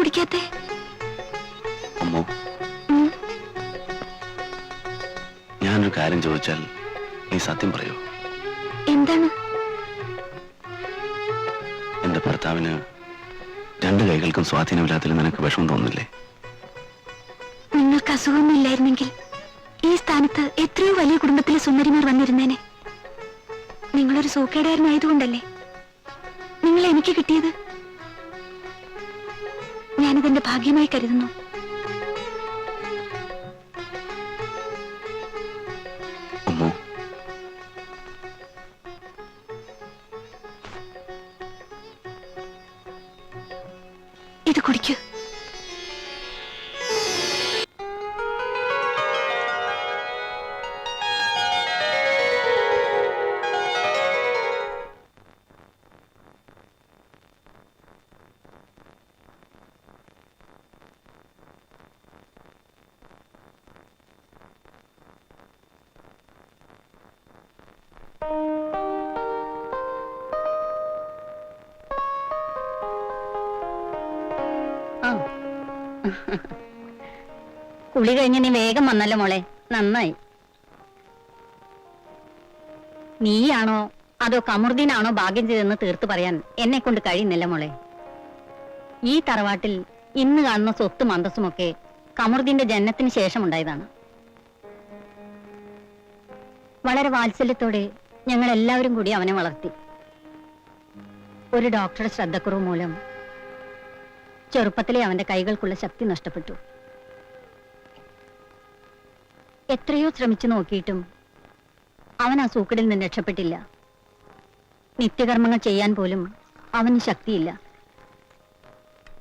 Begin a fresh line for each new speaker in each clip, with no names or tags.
കുടിക്കാത്തെ?
അമ്മോ. ഞാനൊരു കാര്യം ചോദിച്ചാൽ നീ സത്യം പറയൂ?
എന്താണ്?
എന്റെ ഭർത്താവിന് രണ്ട് കൈകൾക്കും സ്വാധീനമില്ലാത്തതിൽ നിനക്ക് വിഷമം തോന്നുന്നില്ലേ?
നിങ്ങൾക്ക് അസുഖമൊന്നുമില്ലായിരുന്നെങ്കിൽ ഈ സ്ഥാനത്ത് എത്രയോ വലിയ കുടുംബത്തിലെ സുന്ദരിമാർ വന്നിരുന്നേനെ. നിങ്ങളൊരു സൂക്കേടാരനായതുകൊണ്ടല്ലേ? നിങ്ങൾ എനിക്ക് കിട്ടിയത്? ഞാനിതെന്റെ ഭാഗ്യമായി കരുതുന്നു.
കുളി കഴിഞ്ഞ് നീ വേഗം വന്നല്ലോ മോളെ. നന്നായി. നീയാണോ അതോ കമറുദ്ദീനാണോ ഭാഗ്യം ചെയ്തെന്ന് തീർത്തു പറയാൻ എന്നെ കൊണ്ട് കഴിയുന്നില്ല മോളെ. ഈ തറവാട്ടിൽ ഇന്ന് കാണുന്ന സ്വത്തും അന്തസ്സുമൊക്കെ കമറുദ്ദീന്റെ ജനനത്തിന് ശേഷമുണ്ടായതാണ്. വളരെ വാത്സല്യത്തോടെ ഞങ്ങൾ എല്ലാവരും കൂടി അവനെ വളർത്തി. ഒരു ഡോക്ടറുടെ ശ്രദ്ധക്കുറവ് മൂലം ചെറുപ്പത്തിലെ അവന്റെ കൈകൾക്കുള്ള ശക്തി നഷ്ടപ്പെട്ടു. എത്രയോ ശ്രമിച്ചു നോക്കിയിട്ടും അവൻ ആ സൂക്കടിൽ നിന്ന് രക്ഷപ്പെട്ടില്ല. നിത്യകർമ്മങ്ങൾ ചെയ്യാൻ പോലും അവന് ശക്തിയില്ല.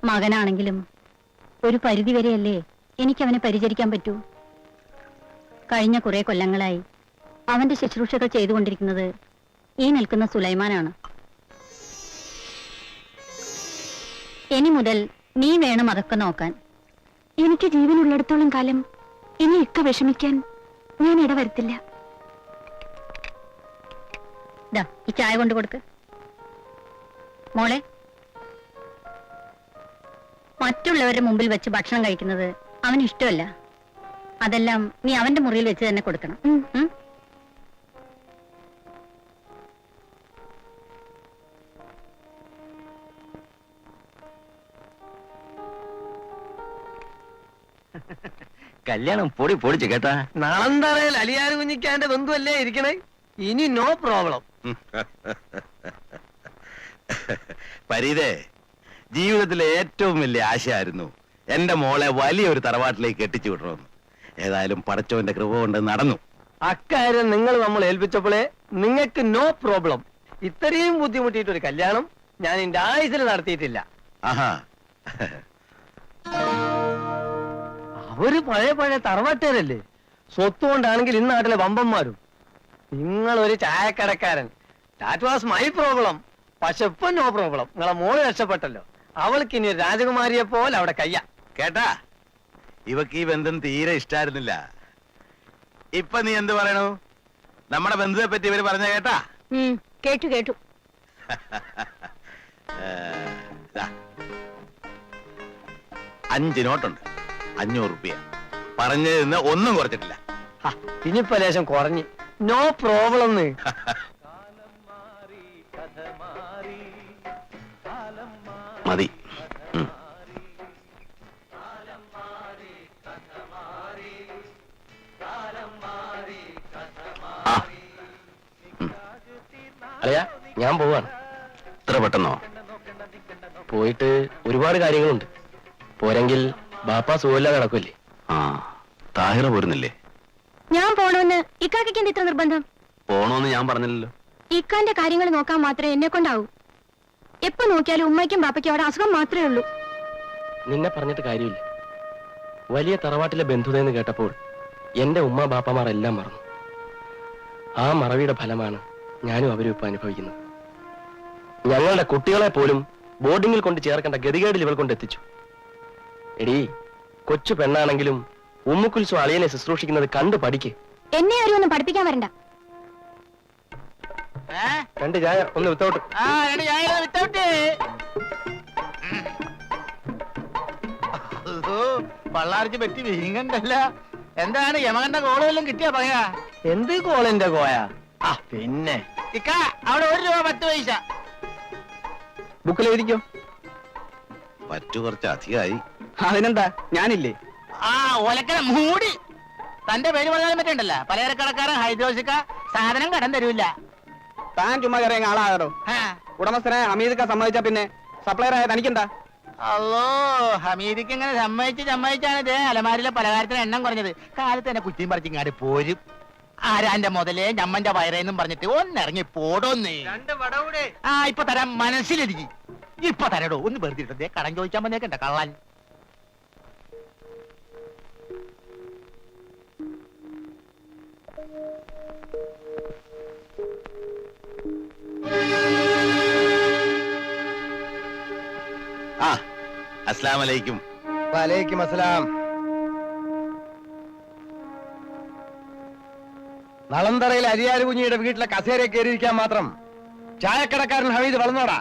മകനാണെങ്കിലും ഒരു പരിധി പരിധിവരെയല്ലേ എനിക്കവനെ പരിചരിക്കാൻ പറ്റൂ? കഴിഞ്ഞ കുറെ കൊല്ലങ്ങളായി അവന്റെ ശുശ്രൂഷകൾ ചെയ്തുകൊണ്ടിരിക്കുന്നത് ഈ നിൽക്കുന്ന സുലൈമാനാണ്. ഇനി മുതൽ നീ വേണം അതൊക്കെ നോക്കാൻ.
എനിക്ക് ജീവനുള്ളിടത്തോളം കാലം ഇനി ഇക്ക വിഷമിക്കാൻ ഞാൻ ഇടവരുത്തില്ല.
ദാ ഈ ചായ കൊണ്ട് കൊടുക്ക്. മോളെ മറ്റുള്ളവരുടെ മുമ്പിൽ വെച്ച് ഭക്ഷണം കഴിക്കുന്നത് അവന് ഇഷ്ടമല്ല അതെല്ലാം നീ അവന്റെ മുറിയിൽ വെച്ച് തന്നെ കൊടുക്കണം.
കല്യാണം പൊടി പൊടിച്ച് കേട്ടാ.
നാളന്തറയിൽ അലിയാർ കുഞ്ഞിക്കാന്റെ ബന്ധുവല്ലേ ഇരിക്കണേ? ഇനി നോ പ്രോബ്ലം
പരീതേ ജീവിതത്തിലെ ഏറ്റവും വലിയ ആശയായിരുന്നു എന്റെ മോളെ വലിയൊരു തറവാട്ടിലേക്ക് കെട്ടിച്ചു വിടണമെന്ന്. ഏതായാലും പടച്ചോന്റെ കൃപ കൊണ്ട് നടന്നു.
അക്കാര്യം നിങ്ങൾ നമ്മൾ ഏൽപ്പിച്ചപ്പോഴേ നിങ്ങൾക്ക് നോ പ്രോബ്ലം ഇത്രയും ബുദ്ധിമുട്ടിയിട്ടൊരു കല്യാണം ഞാൻ എന്റെ ആയുസിൽ നടത്തിയിട്ടില്ല.
ആഹാ.
അവർ പഴയ പഴയ തറവാട്ടുകാരല്ലേ? സ്വത്ത് കൊണ്ടാണെങ്കിൽ ഇന്ന് നാട്ടിലെ വമ്പന്മാരും. നിങ്ങൾ ഒരു ചായക്കടക്കാരൻ. ദാറ്റ് വാസ് മൈ പ്രോബ്ലം പക്ഷെ ഇപ്പൊ നോ പ്രോബ്ലം നിങ്ങളെ മോൾ രക്ഷപ്പെട്ടല്ലോ. അവൾക്ക് ഇനി ഒരു രാജകുമാരിയെ പോലെ അവിടെ കയ്യ.
കേട്ടാ? ഇവക്ക് ഈ ബന്ധം തീരെ ഇഷ്ടായിരുന്നില്ല. ഇപ്പൊ നീ എന്ത് പറയണു? നമ്മുടെ ബന്ധുവെ പറ്റി ഇവർ പറഞ്ഞ കേട്ടാ?
കേട്ടു കേട്ടു.
അഞ്ച് നോട്ടുണ്ട്. അഞ്ഞൂറ് റുപ്യ. പറഞ്ഞതിൽ നിന്ന് ഒന്നും കുറച്ചിട്ടില്ല.
ഹ, ഇനിയിപ്പോ ലേശം കുറഞ്ഞ്. നോ പ്രോബ്ലം
മതി. ഉം. ആ.
അല്ലയാ ഞാൻ പോവാണ്.
ഇത്ര പെട്ടെന്നോ?
പോയിട്ട് ഒരുപാട് കാര്യങ്ങളുണ്ട്. പോരെങ്കിൽ ബാപ്പ സുഖമില്ലാതെ നടക്കില്ലേ
ആ താഹിറ പോരുന്നില്ലേ?
ഞാൻ പോണോന്ന് ഇക്കാക്കയ്ക്ക് എന്ത് ഇത്ര നിർബന്ധം?
പോണോന്ന് ഞാൻ പറഞ്ഞില്ലല്ലോ.
ഇക്കാന്റെ കാര്യങ്ങൾ നോക്കാൻ മാത്രമേ എന്നെ കൊണ്ടാവൂ. എപ്പോ നോക്കിയാലും ഉമ്മയ്ക്കും ബാപ്പയ്ക്കും അവിടെ അസുഖം മാത്രമേ ഉള്ളൂ.
നിന്നെ പറഞ്ഞിട്ട് കാര്യമില്ല. വലിയ തറവാട്ടിലെ ബന്ധുതയെന്ന് കേട്ടപ്പോൾ എന്റെ ഉമ്മ ബാപ്പമാർ എല്ലാം മറന്നു. ആ മറവിയുടെ ഫലമാണ് ഞാനും അവരും ഇപ്പൊ അനുഭവിക്കുന്നത്. ഞങ്ങളുടെ കുട്ടികളെ പോലും ബോർഡിങ്ങിൽ കൊണ്ട് ചേർക്കേണ്ട ഗതികേടിൽ ഇവൾ കൊണ്ട് എത്തിച്ചു. എടീ കൊച്ചു പെണ്ണാണെങ്കിലും ഉമ്മുക്കുൽസു അളിയനെ ശുശ്രൂഷിക്കുന്നത് കണ്ടു പഠിക്ക്.
എന്നെ ആരും ഒന്നും പഠിപ്പിക്കാൻ വരണ്ട.
രണ്ട് ചായ ഒന്ന് വിത്തൗട്ട്
ആ രണ്ട് ചായ വിത്തൗട്ട് പള്ളാർച്ച് പറ്റി വീങ്ങണ്ടല്ല. എന്താണ് യമകണ്ട കോൾ വല്ലതും കിട്ടിയാ പറയാ
എന്ത് കോളിന്റെ കോയ? ആ പിന്നെ.
ഇക്ക അവിടെ ഒരു രൂപ പത്ത് പൈസ.
ബുക്കിൽ എഴുതിക്കോ.
പറ്റു കുറച്ച് അധികമായി
അതിനെന്താ? ഞാനില്ലേ?
ആ ഒലക്കല മൂടി. തന്റെ പേര് പറഞ്ഞാലും പറ്റണ്ടല്ല. പലചരക്കടക്കാരൻ ഹൈദ്രോസിക്ക സാധനം കടം തരൂല.
താൻ ചുമ്മാ കയറിയ ആളാകാറോ
ആ.
ഉടമസ്ഥനെ അമീദിക്ക സമ്മതിച്ച പിന്നെ സപ്ലയർ ആയ തനിക്കെന്താ?
അല്ലോ ഹമീദിക്ക് ഇങ്ങനെ സമ്മതിച്ച് സമ്മതിച്ചാണ് ഇതേ അലമാരിലെ പലഹാരത്തിന് എണ്ണം കുറഞ്ഞത്. കാലത്ത് തന്നെ കുറ്റിയും പറിച്ചിങ്ങാട് പോരും. ആരാന്റെ മുതലേ? ഞമ്മന്റെ വയറേന്നും പറഞ്ഞിട്ട് ഒന്നിറങ്ങി പോടോന്നേ. ആ ഇപ്പൊ തരാം. മനസ്സിലിരിക്കും. ഇപ്പൊ തരടോ. ഒന്ന് വെറുതെ ഇട്ടേ കടം ചോദിച്ചാൽ വന്നേക്കണ്ട കള്ളൻ.
ആ അസ്ലാം
അലൈക്കും നളന്തറയിൽ അരിയാരുകുഞ്ഞിയുടെ വീട്ടിലെ കസേരയെ കയറിയിരിക്കാൻ മാത്രം ചായക്കടക്കാരൻ ഹമീദ് വളർന്നോടാ.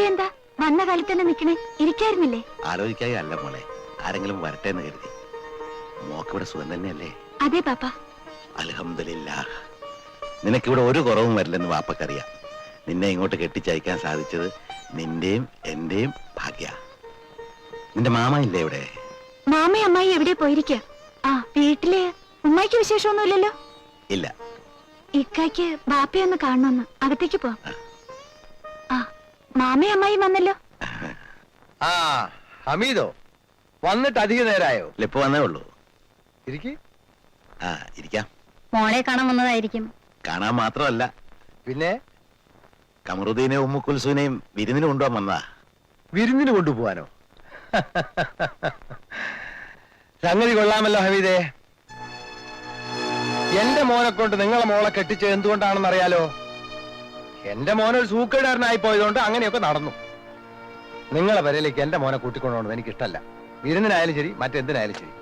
എന്താ? വന്ന കാലത്ത് തന്നെ നിക്കണേ? ഇരിക്കായിരുന്നില്ലേ?
ആലോചിക്കായി അല്ല മോളെ. ആരെങ്കിലും വരട്ടെ എന്ന് കരുതി മോക്കിവിടെ സുഖം തന്നെയല്ലേ?
അതെ പാപ്പ.
അലഹമില്ല നിനക്കിവിടെ ഒരു കുറവും വരില്ലെന്ന് വാപ്പക്കറിയാം. നിന്നെ ഇങ്ങോട്ട് കെട്ടിച്ചയക്കാൻ സാധിച്ചത് നിന്റെയും എന്റെയും ഭാഗ്യ. നിന്റെ മാമ ഇല്ലേ ഇവിടെ?
മാമയും അമ്മായി എവിടെ പോയിരിക്ക? ആ വീട്ടിൽ ഉമ്മായിക്ക് വിശേഷമൊന്നുമില്ലല്ലോ?
ഇല്ല.
ഇക്കായ്ക്ക് ബാപ്പയൊന്ന് കാണണമെന്ന്. അകത്തേക്ക് പോവാം മാമയും അമ്മായിയും വന്നല്ലോ.
ആ ഹമീദോ വന്നിട്ട് അധിക നേരായോ?
ഇപ്പൊ വന്നേ ഉള്ളൂ.
ഇരിക്ക്.
ആ ഇരിക്കാം.
മോളെ കാണാൻ വന്നതായിരിക്കും.
കാണാൻ മാത്രമല്ല.
പിന്നെ?
കമറുദ്ദീനെ ഉമ്മുക്കുൽസുവിനെയും വിരുന്നിന് കൊണ്ടുപോകാൻ വന്നതാ.
വിരുന്നിന് കൊണ്ടുപോവാനോ സംഗതി കൊള്ളാമല്ലോ ഹമീദേ. എന്റെ മോനെ കൊണ്ട് നിങ്ങളെ മോളെ കെട്ടിച്ചത് എന്തുകൊണ്ടാണെന്ന് അറിയാലോ എന്റെ മോനെ മോനൊരു സൂക്കേടാരനായി പോയതുകൊണ്ട് അങ്ങനെയൊക്കെ നടന്നു. നിങ്ങളെ വരയിലേക്ക് എന്റെ മോനെ കൂട്ടിക്കൊണ്ടുപോകണം എനിക്ക് ഇഷ്ടമല്ല വിരുന്നിനായാലും ശരി മറ്റെന്തിനായാലും ശരി.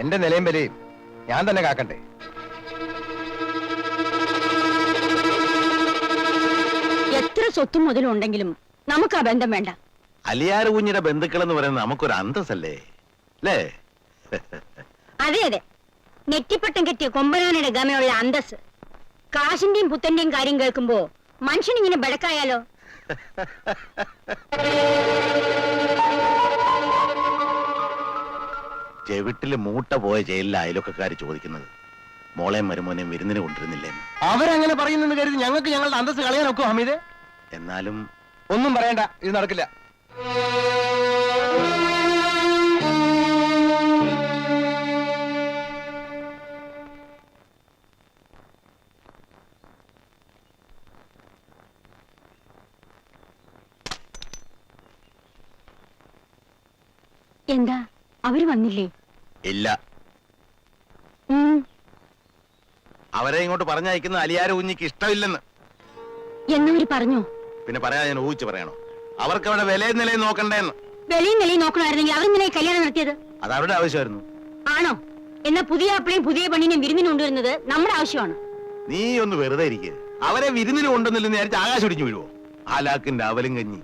എന്റെ നിലയും വിലയും ഞാൻ തന്നെ കാക്കണ്ടേ?
എത്ര സ്വത്തും മുതലുണ്ടെങ്കിലും നമുക്ക് ആ ബന്ധം വേണ്ട.
അലിയാർ കുഞ്ഞിന്റെ ബന്ധുക്കൾ എന്ന് പറയുന്നത് നമുക്കൊരു അന്തസ്സല്ലേ? അല്ലേ?
അതെ അതെ. നെറ്റിപ്പട്ടം കെട്ടിയ കൊമ്പനാനയുടെ ഗമയുള്ള അന്തസ് കാശിന്റെയും പുത്തന്റെയും കാര്യം കേൾക്കുമ്പോ മനുഷ്യൻ ഇങ്ങനെ ബടക്കായാലോ?
ചെവിട്ടിൽ മൂട്ട പോയ ജയിലിലെ അയലൊക്കെക്കാര് ചോദിക്കുന്നത് മോളെയും മരുമോനെയും വിരുന്നിന് കൊണ്ടിരുന്നില്ലേ
അവരങ്ങനെ പറയുന്നെന്ന് കരുതി ഞങ്ങൾക്ക് ഞങ്ങളുടെ അന്തസ് കളയാനൊക്കെ ഹമീദ്?
എന്നാലും
ഒന്നും പറയണ്ട ഇത് നടക്കില്ല.
അവർ വന്നില്ലേ?
ഇല്ല. അവരെ ഇങ്ങോട്ട് പറഞ്ഞയക്കുന്ന അലിയാര കുഞ്ഞിക്ക് ഇഷ്ടമില്ലെന്ന്.
എന്നവര് പറഞ്ഞു?
പിന്നെ പറയാ ഞാൻ ഊഹിച്ച് പറയണോ? അവർക്ക് അവിടെ വിലയും നിലയും നോക്കണ്ടേന്ന്.
വെളിയും നിലയും നോക്കണമായിരുന്നെങ്കിൽ അവർ ഇങ്ങനെ കല്യാണം നടത്തിയത്.
അത് അവരുടെ ആവശ്യമായിരുന്നു.
ആണോ? എന്നാ പുതിയ ആപ്പിളെയും പുതിയ പെണ്ണിനെയും വിരുന്നിന് കൊണ്ടുവരുന്നത് നമ്മുടെ ആവശ്യമാണ്.
നീ ഒന്ന് വെറുതെ ഇരിക്കുക അവരെ വിരുന്നിന് കൊണ്ടുവന്നില്ലെന്ന് വിചാരിച്ച് ആകാശം ഇടിഞ്ഞു വീഴുവോ? ആലാക്കിന്റെ അവലും കഞ്ഞി.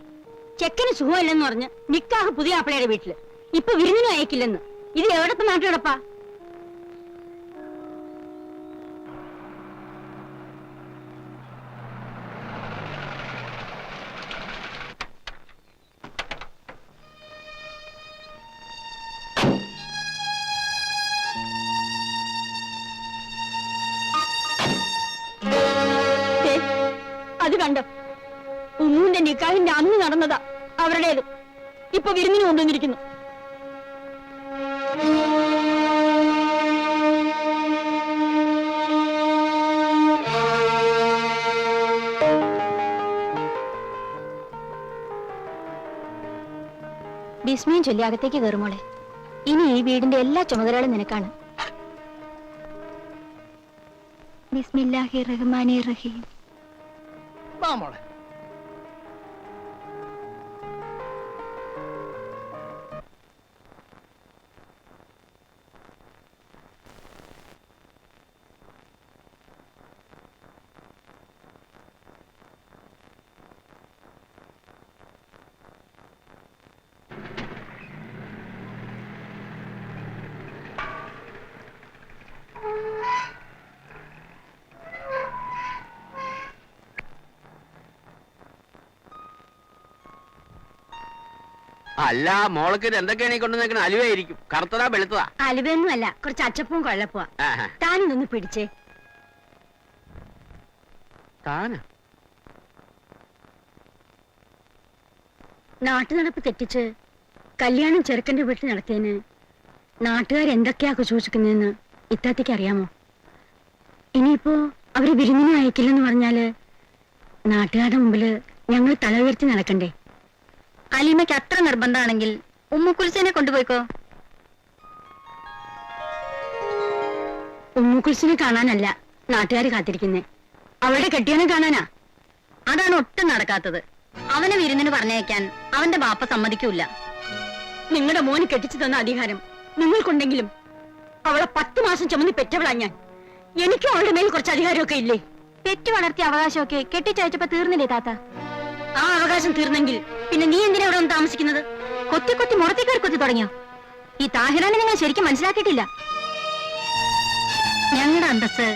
ചെക്കന് സുഖമില്ലെന്ന് പറഞ്ഞ് നിക്കാഹ് പുതിയ ആപ്പിളയുടെ വീട്ടിൽ. ഇപ്പൊ വിരുന്നിനും അയക്കില്ലെന്ന്. ഇത് എവിടത്തെ നാട്ടിലടപ്പാ കണ്ടോ? നിക്കാഹിന്റെ അന്ന് നടന്നതാ അവരുടേത്. ഇപ്പൊ വിരുന്നിന് കൊണ്ടുവന്നിരിക്കുന്നു.
വിസ്മയം ചൊല്ലി അകത്തേക്ക് കയറുമോളെ ഇനി ഈ വീടിന്റെ എല്ലാ ചുമതലകളും നിനക്കാണ്. ബിസ്മില്ലാഹി റഹ്മാനി റഹീം.
വാ മോളെ.
അല്ല മോളക്ക് എന്തൊക്കെയാണ് ഈ കൊണ്ടുവന്നേക്കണ അലുവായിരിക്കും കറുത്തതാ വെളുത്തതാ?
അലുവയൊന്നും അല്ല കുറച്ച് അച്ചപ്പവും കൊള്ളപ്പുവാ
ആഹാ.
താനിതൊന്ന് പിടിച്ചേ.
താനാ?
നാട്ടു നടപ്പ് തെറ്റിച്ച് കല്യാണം ചെറുക്കന്റെ വീട്ടിൽ നടത്തിയതിന് നാട്ടുകാർ എന്തൊക്കെയാ കുശോഷിക്കുന്നതെന്ന് ഇത്താത്തേക്ക് അറിയാമോ? ഇനിയിപ്പോ അവർ വിരുന്നിനെ അയക്കില്ലെന്ന് പറഞ്ഞാൽ നാട്ടുകാരുടെ മുമ്പിൽ ഞങ്ങൾ തല ഉയർത്തി നടക്കണ്ടേ? അലീമയ്ക്ക് അത്ര നിർബന്ധമാണെങ്കിൽ ഉമ്മുക്കുൽസിനെ കൊണ്ടുപോയിക്കോ? ഉമ്മുക്കുൽസിനെ കാണാനല്ല നാട്ടുകാർ കാത്തിരിക്കുന്നേ. അവളുടെ കെട്ടിയനെ കാണാനാ? അതാണ് ഒട്ടും നടക്കാത്തത്. അവനെ വിരുന്നിന് പറഞ്ഞയക്കാൻ അവന്റെ ബാപ്പ സമ്മതിക്കൂല നിങ്ങളുടെ മോന് കെട്ടിച്ചു തന്ന അധികാരം നിങ്ങൾക്കുണ്ടെങ്കിലും അവളെ പത്ത് മാസം ചുമന്ന് പെറ്റവളാ ഞാൻ. എനിക്കും അവളുടെ മേൽ കുറച്ച് അധികാരമൊക്കെ ഇല്ലേ?
പെറ്റു വളർത്തിയ അവകാശമൊക്കെ കെട്ടിച്ചയച്ചപ്പോ തീർന്നില്ലേ താത്ത?
ആ അവകാശം തീർന്നെങ്കിൽ പിന്നെ നീ എന്തിനാ ഇവിടെ ഒന്ന് താമസിക്കുന്നത്?
കൊത്തി കൊത്തി മുറത്തേക്കാർ കൊത്തി തുടങ്ങിയോ? ഈ താഹിറാനെ നിങ്ങൾ ശരിക്കും മനസ്സിലാക്കിയിട്ടില്ല.
ഞങ്ങളുടെ അന്തസ്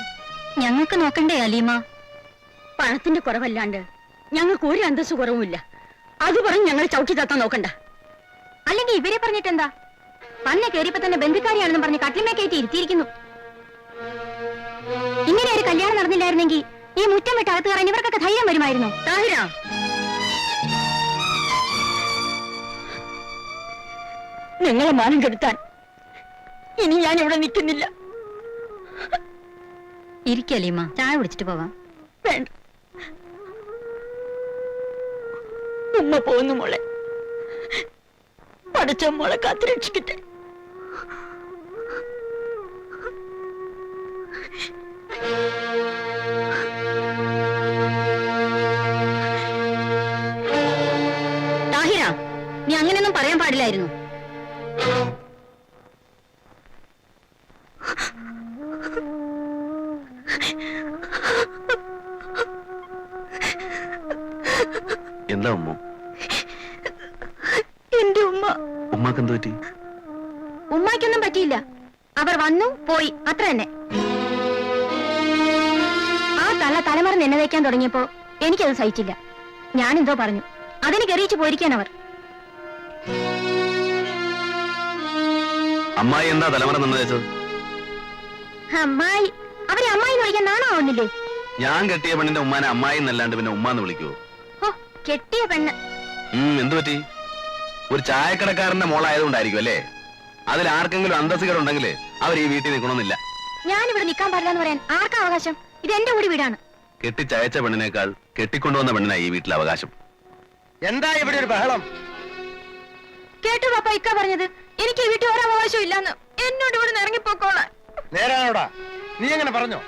ഞങ്ങൾക്ക് നോക്കണ്ടേ അലീമ? പണത്തിന്റെ കുറവല്ലാണ്ട് ഞങ്ങൾക്ക് ഒരു അന്തസ് കുറവുമില്ല. അത് പറഞ്ഞ് ഞങ്ങൾ ചവിട്ടി തത്താൻ നോക്കണ്ട.
അല്ലെങ്കിൽ ഇവരെ പറഞ്ഞിട്ടെന്താ? പന്നെ കയറിയപ്പോ തന്നെ ബന്ധുക്കാരിയാണെന്ന് പറഞ്ഞ് കട്ടിമേ കയറ്റി ഇരുത്തിയിരിക്കുന്നു. ഇങ്ങനെ ഒരു കല്യാണം നടന്നില്ലായിരുന്നെങ്കിൽ ഈ മുറ്റം വിട്ട് അകത്ത് കയറാൻ ഇവർക്കൊക്കെ ധൈര്യം വരുമായിരുന്നു.
താഹിര നിങ്ങളെ മാനം കെടുത്താൻ ഇനി ഞാൻ ഇവിടെ നിൽക്കുന്നില്ല ഇരിക്കലീമ ചായ കുടിച്ചിട്ട് പോവാം. വേണ്ട. ഉമ്മ പോന്നു മോളെ. പഠിച്ച മോളെ കാത്തുരക്ഷിക്കട്ടെ. താഹിര നീ അങ്ങനെയൊന്നും പറയാൻ പാടില്ലായിരുന്നു.
എനിക്കത് സഹിച്ചില്ല. എന്തോ പറഞ്ഞു. അതിന് കെറിയിച്ചു പോയിരിക്കാൻ അവർ.
അമ്മായി എന്താ തലമുറ നിന്ന് വെച്ചത്
അമ്മായി. അവരെ അമ്മായി എന്ന് വിളിക്കാൻ നാണാവുന്നില്ലേ
ഞാൻ കെട്ടിയ പെണ്ണിന്റെ ഉമ്മാനെ അമ്മായി എന്നല്ലാണ്ട് പിന്നെ ഉമ്മാന്ന് വിളിക്കുവോ?
ഓ കെട്ടിയ പെണ്ണ്.
എന്തു പറ്റി? ഒരു ചായക്കടക്കാരന്റെ മോളായതുകൊണ്ടായിരിക്കും അല്ലേ? അതിൽ ആർക്കെങ്കിലും അന്തസ്സുകളുണ്ടെങ്കിൽ അവർ ഈ വീട്ടിൽ നിൽക്കണമെന്നില്ല.
ഞാനിവിടെ നിൽക്കാൻ പാടില്ല എന്ന് പറയാൻ ആർക്കാ അവകാശം? ഇത് എന്റെ കൂടി വീടാണ്.
കെട്ടിച്ചയച്ച പെണ്ണിനേക്കാൾ കെട്ടിക്കൊണ്ടുവന്ന പെണ്ണിനായി ഈ വീട്ടിലെ അവകാശം.
എന്താ ഇവിടെ ഒരു ബഹളം?
കേട്ടു പാപ്പ ഇക്ക പറഞ്ഞത്. എനിക്ക് ഈ വീട്ടിൽ ഒരു അവകാശം ഇല്ലാന്ന്. എന്നോട് ഇവിടെ നിന്ന് ഇറങ്ങിപ്പോക്കോളാൻ.
നേരാണോടാ? നീ എങ്ങനെ പറഞ്ഞോ?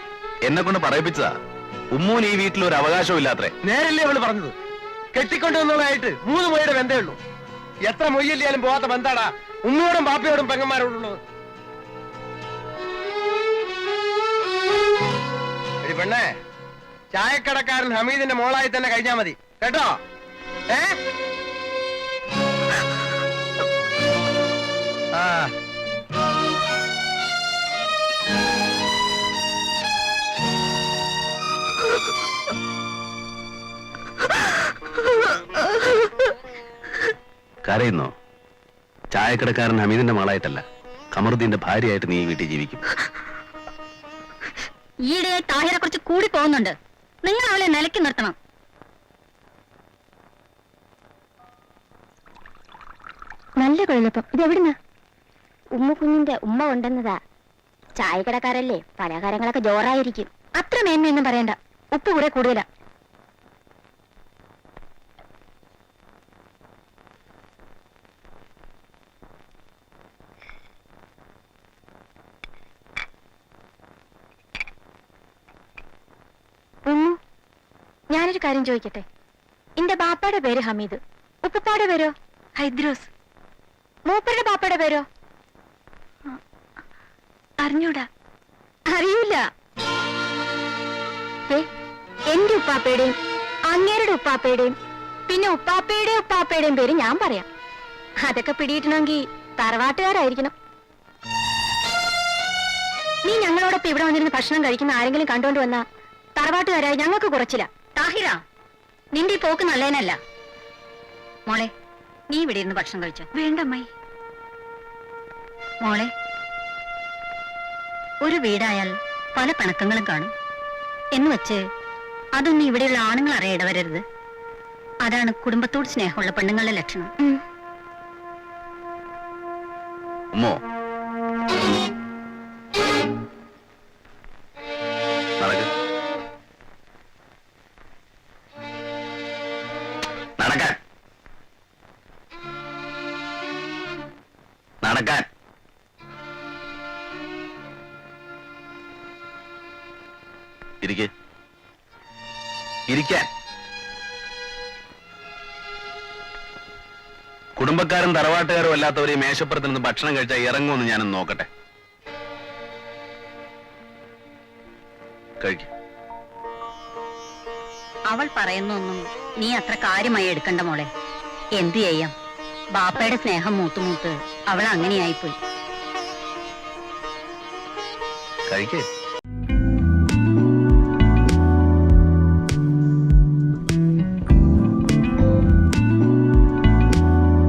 എന്നെ കൊണ്ട് പറയിപ്പിച്ചതാ. ഉമ്മൂന് ഈ വീട്ടിൽ ഒരു അവകാശവും ഇല്ലാത്രേ.
നേരല്ലേ അവൾ പറഞ്ഞത്. കെട്ടിക്കൊണ്ടുവന്നതായിട്ട് മൂന്ന് മൊഴിയുടെ ബന്ധേ ഉള്ളൂ എത്ര മൊയ്യില്ലാലും പോവാത്ത ബന്ധാടാ ഉമ്മയോടും ബാപ്പയോടും പെങ്ങന്മാരോടുള്ളത്. എടി പെണ്ണേ ചായക്കടക്കാരൻ ഹമീദിന്റെ മോളായി തന്നെ കഴിഞ്ഞാ മതി. കേട്ടോ? ഏ? ആ.
കരയുന്നോ? ചായക്കടക്കാരൻ ഹമീദിന്റെ മകളായിട്ടല്ല കമറുദ്ദീന്റെ ഭാര്യയായിട്ട് നീ വീട്ടിൽ ജീവിക്കും.
ഈയിടെ താഹിറെ കുറച്ച് കൂടി പോകുന്നുണ്ട്. നിങ്ങൾ അവളെ നിലയ്ക്ക് നിർത്തണം.
നല്ല കൊഴലപ്പം. ഇത് എവിടുന്ന? ഉമ്മ കുഞ്ഞിന്റെ ഉമ്മ കൊണ്ടുവന്നതാ. ചായക്കടക്കാരല്ലേ? പലഹാരങ്ങളൊക്കെ ജോറായിരിക്കും. അത്ര മേന്മയൊന്നും പറയണ്ട. ഉപ്പ് കുറെ കൂടുതലാ. ഞാനൊരു കാര്യം ചോദിക്കട്ടെ? എന്റെ ബാപ്പയുടെ പേര് ഹമീദ്. ഉപ്പുപ്പാടെ പേരോ? ഹൈദ്രോസ്. മൂപ്പരുടെ ബാപ്പയുടെ പേരോ? അറിഞ്ഞൂടാ. അറിയൂല. എന്റെ ഉപ്പാപ്പയുടെയും അങ്ങേരുടെ ഉപ്പാപ്പയുടെയും പിന്നെ ഉപ്പാപ്പയുടെ ഉപ്പാപ്പയുടെയും പേര് ഞാൻ പറയാം. അതൊക്കെ പിടിയിട്ടണമെങ്കിൽ തറവാട്ടുകാരായിരിക്കണം. നീ ഞങ്ങളോടൊപ്പം ഇവിടെ വന്നിരുന്ന് ഭക്ഷണം കഴിക്കുന്ന ആരെങ്കിലും കണ്ടുകൊണ്ട് വന്നാ തറവാട്ടുകാരായി ഞങ്ങൾക്ക് കുറച്ചില്ല
താഹിര നിന്റെ ഈ പോക്ക് നല്ലതിനല്ല. മോളെ നീ ഇവിടെ ഇരുന്ന് ഭക്ഷണം കഴിച്ചോ.
വേണ്ടമ്മായി.
മോളെ ഒരു വീടായാൽ പല പണക്കങ്ങളും കാണും. എന്ന് വെച്ച് അതൊന്നും ഇവിടെയുള്ള ആണുങ്ങൾ അറിയിടവരരുത് അതാണ് കുടുംബത്തോട് സ്നേഹമുള്ള പെണ്ണുങ്ങളുടെ ലക്ഷണം.
ഉമ്മോ കുടുംബക്കാരും തറവാട്ടുകാരും അല്ലാത്തവർ ഈ മേശപ്പുറത്ത് നിന്ന് ഭക്ഷണം കഴിച്ചാൽ ഇറങ്ങുമെന്ന് ഞാനൊന്ന് നോക്കട്ടെ. കഴിക്കും.
അവൾ പറയുന്നൊന്നും നീ അത്ര കാര്യമായി എടുക്കണ്ട മോളെ. എന്തു ചെയ്യാം? ബാപ്പയുടെ സ്നേഹം മൂത്തുമൂത്ത് അവൾ അങ്ങനെയായിപ്പോയി.
കഴിക്കേ.